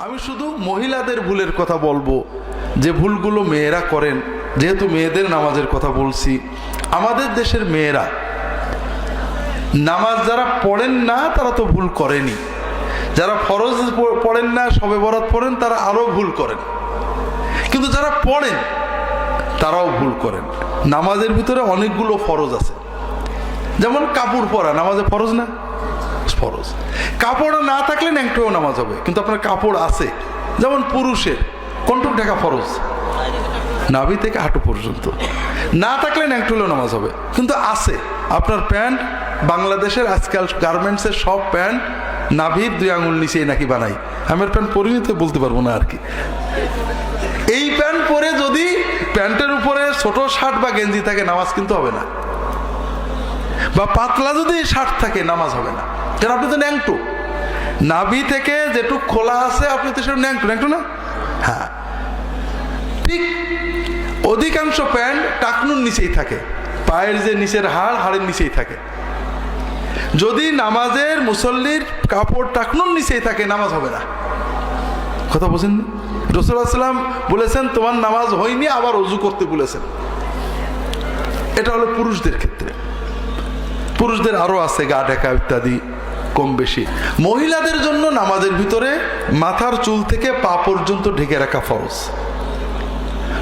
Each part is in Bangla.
আমি শুধু মহিলাদের ভুলের কথা বলব। যে ভুলগুলো মেয়েরা করেন, যেহেতু মেয়েদের নামাজের কথা বলছি, আমাদের দেশের মেয়েরা, নামাজ যারা পড়েন না, তারা তো ভুল করেনি। যারা ফরজ পড়েন না, সবে বরাত পড়েন, তারা আরও ভুল করেন। কিন্তু যারা পড়েন, তারাও ভুল করেন। নামাজের ভিতরে অনেকগুলো ফরজ আছে। যেমন কাপড় পরা, নামাজে ফরজ না? ফরজ। কাপড় না থাকলে ন্যাংটোও নামাজ হবে, কিন্তু আপনার কাপড় আছে। যেমন পুরুষের, কন্টুক ঢাকা ফরজ? নাভি থেকে হাঁটু পর্যন্ত। না থাকলে ন্যাংটুলেও নামাজ হবে, কিন্তু আছে। আপনার প্যান্ট, বাংলাদেশের আজকাল গার্মেন্টসের সব প্যান্ট নাভির দুই আঙুল নিচেই নাকি বানাই। আমার প্যান্ট পরিণত বলতে পারব না আর কি। এই প্যান্ট পরে যদি প্যান্টের উপরে ছোট শার্ট বা গেঞ্জি থাকে, নামাজ কিন্তু হবে না। বা পাতলা যদি শার্ট থাকে, নামাজ হবে না। কারণ আপনি তো ন্যাংটু। নাভি থেকে যেটুক খোলা আছে আপনি তো সেটা ন্যাংটু ন্যাংটু না? হ্যাঁ। ঠিক অধিকাংশ প্যান্ট টাকনুর নিচেই থাকে পায়ের যে নিচের হাড় হাড়ের নিচেই থাকে। যদি নামাজের মুসল্লির কাপড় টাকনুর নিচেই থাকে নামাজ হবে না। কথা বলছেন রসুলাম বলেছেন তোমার নামাজ হয়নি আবার অজু করতে বলেছেন। এটা হলো পুরুষদের ক্ষেত্রে। পুরুষদের আরও আছে গা ঢাকা ইত্যাদি। কম বেশি। মহিলাদের জন্য নামাজের ভিতরে মাথার চুল থেকে পা পর্যন্ত ঢেকে রাখা ফরজ।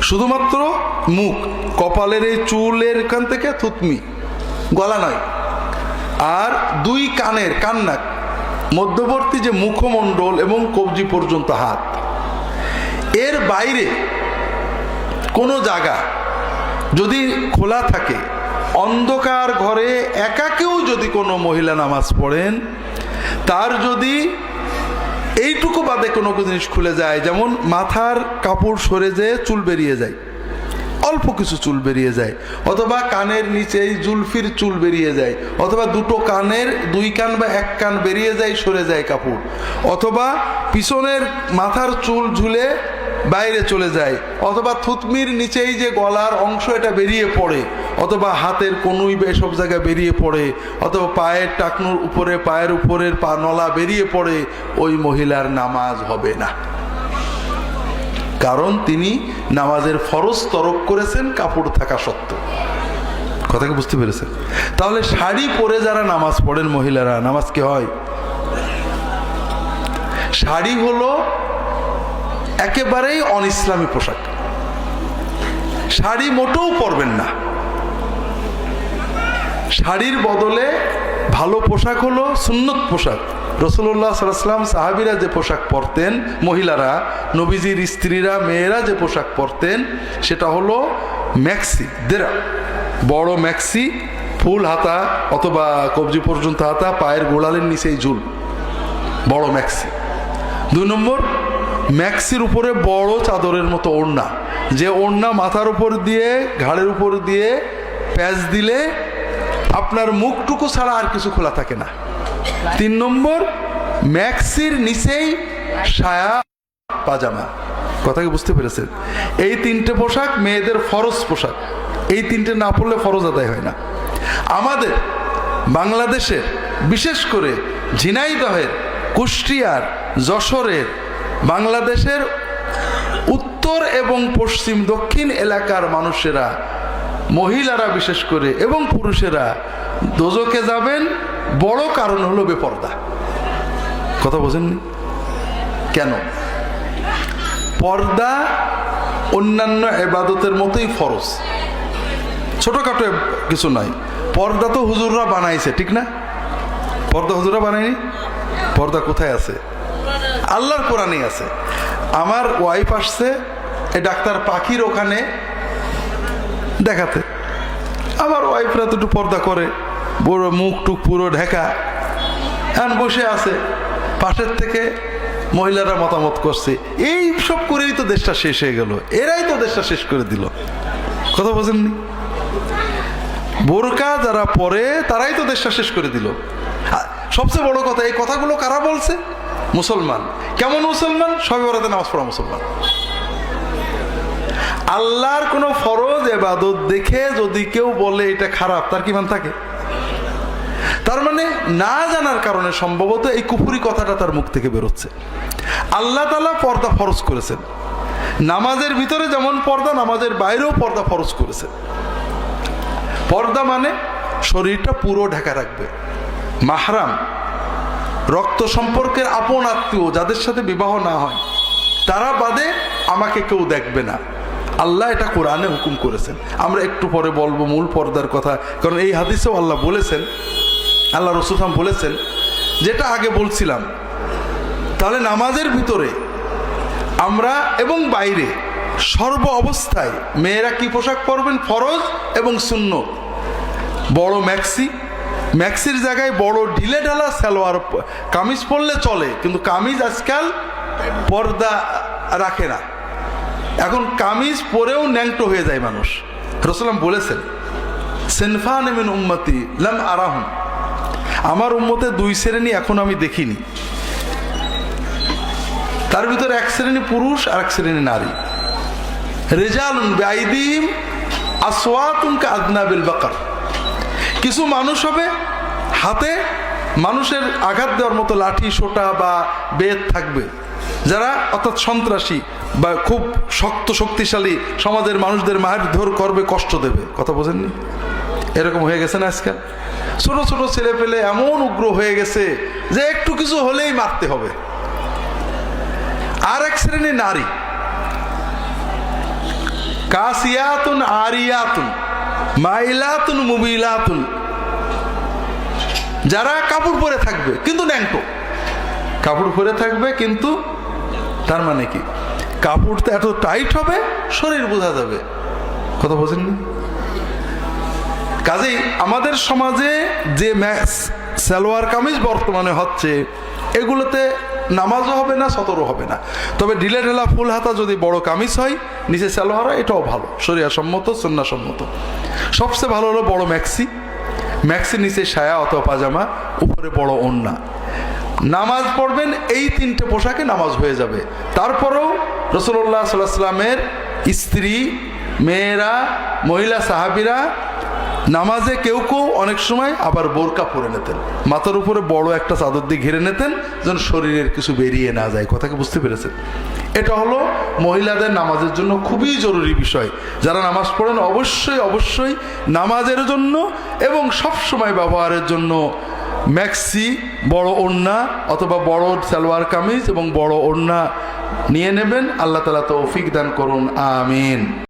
শুধুমাত্র মুখ, কপালের এই চুলের এখান থেকে থুতমি গলা নয়। আর দুই কানের কান্নাক মধ্যবর্তী যে মুখমণ্ডল এবং কবজি পর্যন্ত হাত। এর বাইরে কোনো জায়গা যদি খোলা থাকে অন্ধকার ঘরে একা কেউ যদি কোনো মহিলা নামাজ পড়েন, তার যদি এইটুকু বাদে কোনো জিনিস খুলে যায়, যেমন মাথার কাপড় সরে যেয়ে চুল বেরিয়ে যায়, অল্প কিছু চুল বেরিয়ে যায়, অথবা কানের নিচেই জুলফির চুল বেরিয়ে যায়, অথবা দুটো কানের, দুই কান বা এক কান বেরিয়ে যায়, সরে যায় কাপড়, অথবা পিছনের মাথার চুল ঝুলে বাইরে চলে যায়। অথবা থুতমির নিচেই যে গলার অংশ এটা বেরিয়ে পড়ে, অথবা হাতের কনুই এসব জায়গায় বেরিয়ে পড়ে, অথবা পায়ের টাকনুর উপরে, পায়ের উপরের পা নলা বেরিয়ে পড়ে, ওই মহিলার নামাজ হবে না। কারণ তিনি নামাজের ফরজ তরক করেছেন, কাপড় থাকা সত্ত্বেও। কথা কি বুঝতে পেরেছেন? তাহলে শাড়ি পরে যারা নামাজ পড়েন মহিলারা, নামাজ কি হয়? শাড়ি হলো একেবারেই অন ইসলামী পোশাক। শাড়ি মোটেও পরবেন না। শাড়ির বদলে ভালো পোশাক হলো সুন্নত পোশাক। রসুল্লাহ সাল্লাম সাহাবিরা যে পোশাক পরতেন, মহিলারা, নবীজির স্ত্রীরা, মেয়েরা যে পোশাক পরতেন, সেটা হলো ম্যাক্সি দেরা বড় ম্যাক্সি, ফুল হাতা অথবা কবজি পর্যন্ত হাতা, পায়ের গোড়ালের নিচেই ঝুল। বড় ম্যাক্সি। দুই নম্বর ম্যাক্সির উপরে বড় চাদরের মতো ওড়না। যে ওড়না মাথার উপর দিয়ে, ঘাড়ের উপর দিয়ে প্যাচ দিলে আপনার মুখটুকু ছাড়া আর কিছু খোলা থাকে না। তিন নম্বর, ম্যাক্সির নিচেই সায়া পাজামা। কথা কি বুঝতে পেরেছেন? এই তিনটে পোশাক মেয়েদের ফরজ পোশাক। এই তিনটে না পড়লে ফরজ আদায় হয় না। আমাদের বাংলাদেশের বিশেষ করে ঝিনাইদহের, কুষ্টিয়ার, যশোরের বাংলাদেশের উত্তর এবং পশ্চিম দক্ষিণ এলাকার মানুষেরা, মহিলারা বিশেষ করে এবং পুরুষেরা দোজকে যাবেন, বড় কারণ হলো বেপর্দা। কথা বোঝেননি? কেন? পর্দা অন্যান্য এবাদতের মতোই ফরজ। ছোটখাটো কিছু নয়। পর্দা তো হুজুররা বানাইছে, ঠিক না? পর্দা হুজুররা বানায়নি? পর্দা কোথায় আছে? আল্লাহর কোরআনই আছে। আমার ওয়াইফ আসছে ডাক্তার পাখির ওখানে দেখাতে। আমার ওয়াইফরা তো পর্দা করে বড় মুখ টুক পুরো ঢেকা। এখন বসে আছে, পাশের থেকে মহিলারা মতামত করছে। এই সব করেই তো দেশটা শেষ হয়ে গেল। এরাই তো দেশটা শেষ করে দিল। কথা বোঝেননি বোরকা যারা পরে, তারাই তো দেশটা শেষ করে দিল। সবচেয়ে বড় কথা, এই কথাগুলো কারা বলছে? মুসলমান। কেমন মুসলমান? সবে বরাতে নামাজ পড়া মুসলমান। আল্লাহর কোনো ফরজ এবাদত দেখে যদি কেউ বলে এটা খারাপ, তার কি মান থাকে? তার মানে না জানার কারণে সম্ভবত এই কুফুরি কথাটা তার মুখ থেকে বেরোচ্ছে। আল্লাহ তালা পর্দা ফরজ করেছেন। নামাজের ভিতরে যেমন পর্দা, নামাজের বাইরেও পর্দা ফরজ করেছেন। পর্দা মানে শরীরটা পুরো ঢাকা রাখবে। মাহরাম। রক্ত সম্পর্কের আপন আত্মীয় যাদের সাথে বিবাহ না হয়, তারা বাদে আমাকে কেউ দেখবে না। আল্লাহ এটা কোরআনে হুকুম করেছেন। আমরা একটু পরে বলব মূল পর্দার কথা, কারণ এই হাদিসেও আল্লাহ বলেছেন, আল্লাহ রসুলাম বলেছেন, যেটা আগে বলছিলাম, তাহলে নামাজের ভিতরে আমরা এবং বাইরে সর্ব অবস্থায় মেয়েরা কি পোশাক পরবেন? ফরজ এবং শূন্য বড় ম্যাক্সি ম্যাক্সির জায়গায় বড় ঢিলে ঢালা সালোয়ার, কামিজ পরলে চলে, কিন্তু কামিজ আজকাল পর্দা রাখে না। এখন কামিজ পরেও ন্যাংটো হয়ে যায় মানুষ। রসলাম বলেছেন, সেনফান এমিন উম্মতি লাম আরাহুম। আমার উম্মতে দুই শ্রেণি এখন আমি দেখিনি। তার ভিতরে এক শ্রেণি পুরুষ আর এক শ্রেণি নারী। রেজালুন বেআইদিম আসওয়াতুনকে আদনাবিল বাকার। কিছু মানুষ হবে হাতে মানুষের আঘাত দেওয়ার মতো লাঠি, সোটা বা বেদ থাকবে। যারা অর্থাৎ সন্ত্রাসী বা খুব শক্ত, শক্তিশালী সমাজের মানুষদের মারধর করবে, কষ্ট দেবে। কথা বোঝেননি? এরকম হয়ে গেছে না আজকাল? ছোট ছোট ছেলে পেলে এমন উগ্র হয়ে গেছে যে একটু কিছু হলেই মারতে হবে। আর এক শ্রেণি নারী। কাসিয়াতুন আরিয়াতুন। মাইলাতুন মুবিলাতুন। যারা কাপড় পরে থাকবে, কিন্তু ন্যাংটো। কাপড় পরে থাকবে, কিন্তু তার মানে কি? কাপড়টা এত টাইট হবে, শরীর বোঝা যাবে। কথা বোঝেননি কাজেই আমাদের সমাজে যে ম্যাক্স, সালোয়ার কামিজ বর্তমানে হচ্ছে, এগুলোতে নামাজও হবে না, সতরও হবে না। তবে ঢিলে ঢেলা ফুল হাতা যদি বড় কামিজ হয়, নিচে সালোয়ার হয় এটাও ভালো সম্মত সন্না সম্মত সবচেয়ে ভালো হলো বড় ম্যাক্সি। ম্যাক্সি নিচে সায়া অথবা পাজামা, উপরে বড় ওন্না। নামাজ পড়বেন, এই তিনটে পোশাকে নামাজ হয়ে যাবে। তারপরেও রসুল্লাহ সাল্লাহ সাল্লামের স্ত্রী, মেয়েরা, মহিলা, সাহাবিরা নামাজে কেউ কেউ অনেক সময় আবার বোরকা পরে নিতেন। মাথার উপরে বড় একটা চাদর দিয়ে ঘিরে নিতেন, যেন শরীরের কিছু বেরিয়ে না যায়। কথাকে বুঝতে পেরেছেন? এটা হলো মহিলাদের নামাজের জন্য খুবই জরুরি বিষয়। যারা নামাজ পড়েন, অবশ্যই অবশ্যই নামাজের জন্য এবং সব সময় ব্যবহারের জন্য ম্যাক্সি, বড় ওড়না অথবা বড় সালোয়ার কামিজ এবং বড় ওড়না নিয়ে নেবেন। আল্লাহ তালা তৌফিক দান করুন। আমিন।